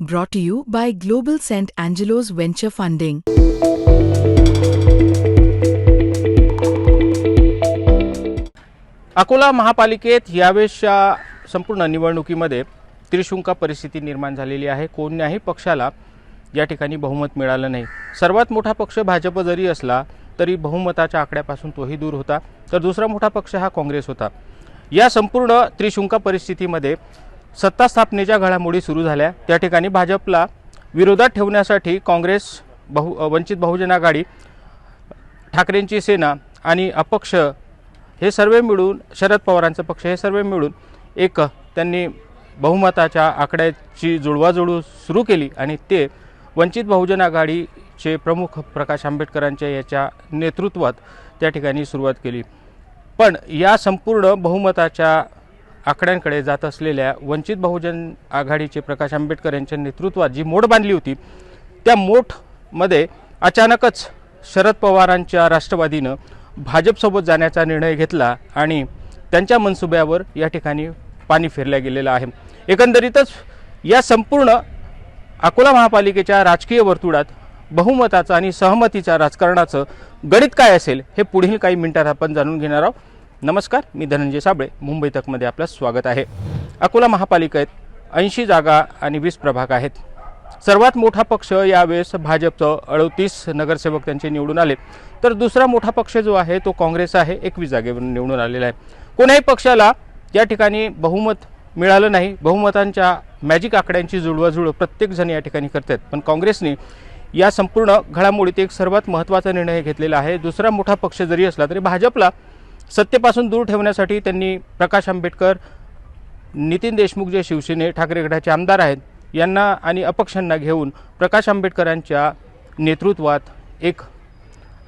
Brought to you by Global St. Angelo's Venture Funding. Akola महापालिकेत यावेळेसच्या संपूर्ण निवडणुकीमध्ये त्रिशुंका परिस्थिती निर्माण झालेली आहे कोणत्याही पक्षाला या ठिकाणी बहुमत मिळालं नाही सर्वात मोठा पक्ष भाजप जरी असला तरी बहुमताच्या आकड्यापासून तोही दूर होता तर दुसरा मोठा पक्ष हा काँग्रेस होता या संपूर्ण त्रिशुंका परिस्थितीमध्ये सत्ता स्थापनेच्या घडामोडी सुरू झाल्या. त्या ठिकाणी भाजपला विरोधात ठेवण्यासाठी काँग्रेस बहु वंचित बहुजन आघाडी ठाकरेंची सेना आणि अपक्ष हे सर्व मिळून शरद पवारांचं पक्ष हे सर्व मिळून एक त्यांनी बहुमताच्या आकड्याची जुळवाजुळू सुरू केली आणि ते वंचित बहुजन आघाडीचे प्रमुख प्रकाश आंबेडकरांच्या याच्या नेतृत्वात त्या ठिकाणी सुरुवात केली. पण या संपूर्ण बहुमताच्या आकड्यांकडे जात असलेल्या वंचित बहुजन आघाडीचे प्रकाश आंबेडकर यांच्या नेतृत्वात जी मोड बांधली होती त्या मोठमध्ये अचानकच शरद पवारांच्या राष्ट्रवादीनं भाजपसोबत जाण्याचा निर्णय घेतला आणि त्यांच्या मनसुब्यावर या ठिकाणी पाणी फिरल्या गेलेलं आहे. एकंदरीतच या संपूर्ण अकोला महापालिकेच्या राजकीय वर्तुळात बहुमताचं आणि सहमतीच्या राजकारणाचं गणित काय असेल हे पुढील काही मिनिटात आपण जाणून घेणार आहोत. नमस्कार मी धनंजय साबळे. मुंबई तकमध्ये आपलं स्वागत आहे. अकोला महापालिकेत ऐंशी जागा आणि वीस प्रभाग आहेत. सर्वात मोठा पक्ष यावेळेस भाजपचं अडतीस नगरसेवक त्यांचे निवडून आले. तर दुसरा मोठा पक्ष जो आहे तो काँग्रेस आहे एकवीस जागेवरून निवडून आलेला आहे. कोण्याही पक्षाला या ठिकाणी बहुमत मिळालं नाही. बहुमतांच्या मॅजिक आकड्यांची जुळवाजुळव प्रत्येकजण या ठिकाणी करतात पण काँग्रेसने या संपूर्ण घडामोडीत एक सर्वात महत्त्वाचा निर्णय घेतलेला आहे. दुसरा मोठा पक्ष जरी असला तरी भाजपला सत्तेपासून दूर ठेवण्यासाठी त्यांनी प्रकाश आंबेडकर नितीन देशमुख जे शिवसेने ठाकरे गटाचे आमदार आहेत यांना आणि अपक्षांना घेऊन प्रकाश आंबेडकरांच्या नेतृत्वात एक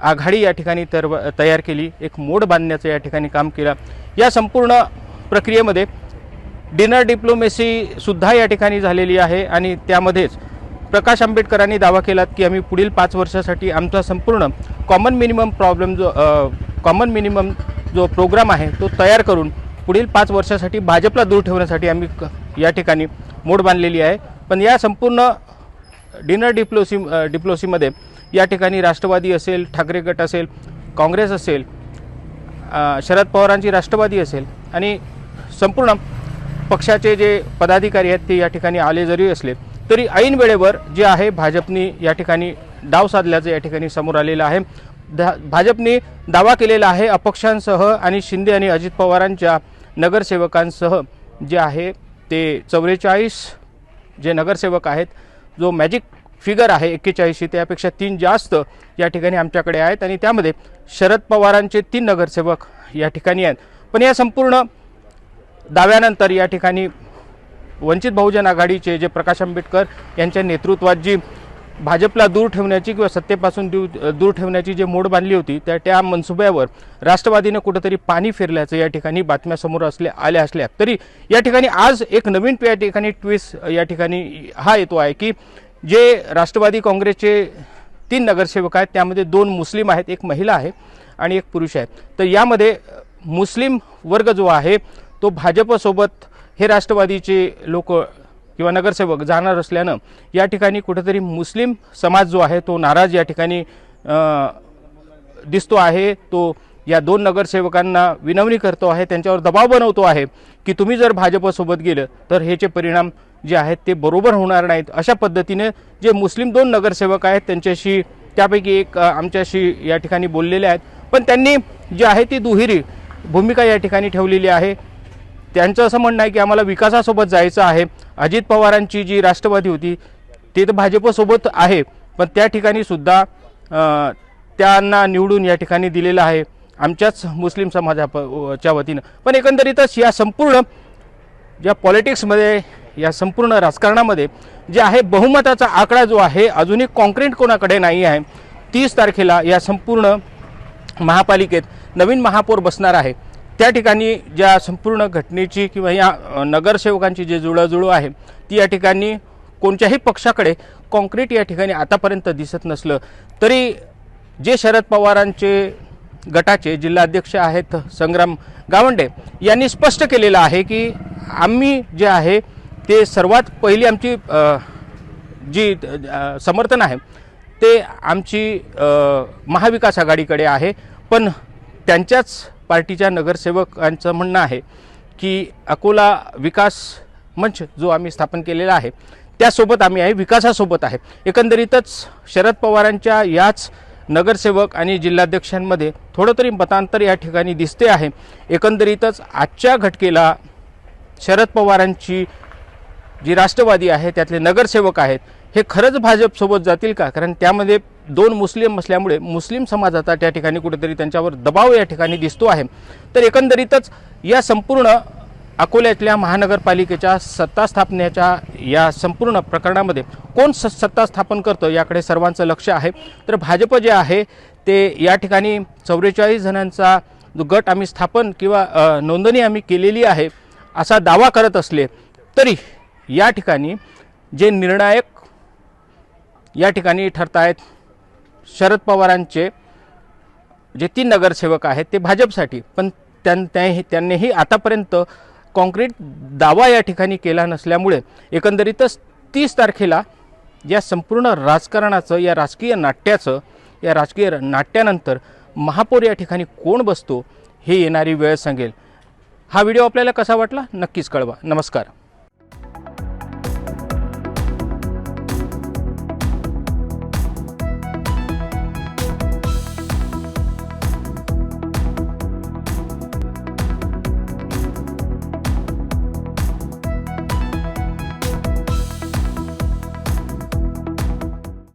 आघाडी या ठिकाणी तर तयार केली एक मोड बांधण्याचं या ठिकाणी काम केलं. या संपूर्ण प्रक्रियेमध्ये डिनर डिप्लोमेसीसुद्धा या ठिकाणी झालेली आहे आणि त्यामध्येच प्रकाश आंबेडकरांनी दावा केला की आम्ही पुढील पाच वर्षासाठी आमचा संपूर्ण कॉमन मिनिमम प्रॉब्लेम जो कॉमन मिनिमम जो प्रोग्राम आहे तो तयार करून पुढील पाच वर्षासाठी भाजपला दूर ठेवण्यासाठी आम्ही क- या ठिकाणी मोड बांधलेली आहे. पण या संपूर्ण डिनर डिप्लोसी डिप्लोसीमध्ये या ठिकाणी राष्ट्रवादी असेल ठाकरे गट असेल काँग्रेस असेल शरद पवारांची राष्ट्रवादी असेल आणि संपूर्ण पक्षाचे जे पदाधिकारी आहेत ते या ठिकाणी आले जरी असले तरी ऐन वेळेवर जे आहे भाजपनी या ठिकाणी डाव साधल्याचं या ठिकाणी समोर आलेलं आहे. भाजपने दावा केलेला आहे अपक्षांसह आणि शिंदे आणि अजित पवारांच्या नगरसेवकांसह जे आहे ते चौवेचाळीस जे नगरसेवक आहेत जो मॅजिक फिगर आहे एक्केचाळीसशे त्यापेक्षा तीन जास्त या ठिकाणी आमच्याकडे आहेत आणि त्यामध्ये शरद पवारांचे तीन नगरसेवक या ठिकाणी आहेत. पण या संपूर्ण दाव्यानंतर या ठिकाणी वंचित बहुजन आघाडीचे जे प्रकाश आंबेडकर यांच्या नेतृत्वात जी भाजपला दूर ठेवण्याची किंवा सत्तेपासून दूर दूर ठेवण्याची जी मोड बांधली होती त्या त्या मनसुब्यावर राष्ट्रवादीनं कुठंतरी पाणी फिरल्याचं या ठिकाणी बातम्या समोर असल्या आल्या असल्या. तरी या ठिकाणी आज एक नवीन या ठिकाणी ट्विस्ट या ठिकाणी हा येतो आहे की जे राष्ट्रवादी काँग्रेसचे तीन नगरसेवक आहेत त्यामध्ये दोन मुस्लिम आहेत एक महिला आहे आणि एक पुरुष आहे. तर यामध्ये मुस्लिम वर्ग जो आहे तो भाजपसोबत हे राष्ट्रवादीचे लोक किंवा नगरसेवक जाणार असल्यानं या ठिकाणी कुठेतरी मुस्लिम समाज जो आहे तो नाराज या ठिकाणी दिसतो आहे. तो या दोन नगरसेवकांना विनवणी करतो आहे त्यांच्यावर दबाव बनवतो आहे की तुम्ही जर भाजपसोबत गेलं तर ह्याचे परिणाम जे आहेत ते बरोबर होणार नाहीत. अशा पद्धतीने जे मुस्लिम दोन नगरसेवक आहेत त्यांच्याशी त्यापैकी एक आमच्याशी या ठिकाणी बोललेले आहेत. पण त्यांनी जी आहे ती दुहेरी भूमिका या ठिकाणी ठेवलेली आहे. त्यांचं असं म्हणणं आहे की आम्हाला विकासासोबत जायचं आहे. अजित पवारांची जी राष्ट्रवादी होती ते तर भाजपसोबत आहे पण त्या ठिकाणी सुद्धा त्यांना निवडून या ठिकाणी दिलेलं आहे. आमच्याच मुस्लिम समाजाच्या वतीनं. पण एकंदरीतच या संपूर्ण ज्या पॉलिटिक्समध्ये या संपूर्ण राजकारणामध्ये जे आहे बहुमताचा आकडा जो आहे अजूनही कॉन्क्रीट कोणाकडे नाही आहे. तीस तारखेला या संपूर्ण महापालिकेत नवीन महापौर बसणार आहे. त्या ठिकाणी ज्या संपूर्ण घटनेची किंवा या नगरसेवकांची जी जुळवाजुळव आहे ती या ठिकाणी कोणत्याही पक्षाकडे कॉन्क्रीट या ठिकाणी आतापर्यंत दिसत नसलं. तरी जे शरद पवारांचे गटाचे जिल्हाध्यक्ष आहेत संग्राम गावंडे यांनी स्पष्ट केलेलं आहे की आम्ही जे आहे ते सर्वात पहिली आमची जी समर्थन आहे ते आमची महाविकास आघाडीकडे आहे. पण त्यांच्याच पार्टीच्या नगरसेवकांचं म्हणणं आहे की अकोला विकास मंच जो आम्ही स्थापन केलेला आहे त्यासोबत आम्ही आहे विकासासोबत आहे. एकंदरीतच शरद पवारांच्या याच नगरसेवक आणि जिल्हाध्यक्षांमध्ये थोडं तरी मतांतर या ठिकाणी दिसते आहे. एकंदरीतच आजच्या घटकेला शरद पवारांची जी राष्ट्रवादी आहे त्यातले नगरसेवक आहेत हे खरंच भाजपसोबत जातील का? कारण त्यामध्ये दोन मुस्लिम असल्यामुळे मुस्लिम समाजाचा त्या ठिकाणी कुठेतरी त्यांच्यावर दबाव या ठिकाणी दिसतो आहे. तर एकंदरीतच या संपूर्ण अकोल्यातल्या महानगरपालिकेच्या सत्ता स्थापनेच्या या संपूर्ण प्रकरणामध्ये कोण स सत्ता स्थापन करतं याकडे सर्वांचं लक्ष आहे. तर भाजप जे आहे ते या ठिकाणी चौवेचाळीस जणांचा जो गट आम्ही स्थापन किंवा नोंदणी आम्ही केलेली आहे असा दावा करत असले तरी या ठिकाणी जे निर्णायक या ठिकाणी ठरत आहेत शरद पवारांचे जे तीन नगरसेवक आहेत ते भाजपसाठी पण त्यां त्या- त्यांनीही आतापर्यंत कॉन्क्रीट दावा या ठिकाणी केला नसल्यामुळे एकंदरीतच तीस तारखेला या संपूर्ण राजकारणाचं या राजकीय नाट्याचं या राजकीय नाट्यानंतर महापौर या ठिकाणी कोण बसतो हे येणारी वेळ सांगेल. हा व्हिडिओ आपल्याला कसा वाटला नक्कीच कळवा. नमस्कार.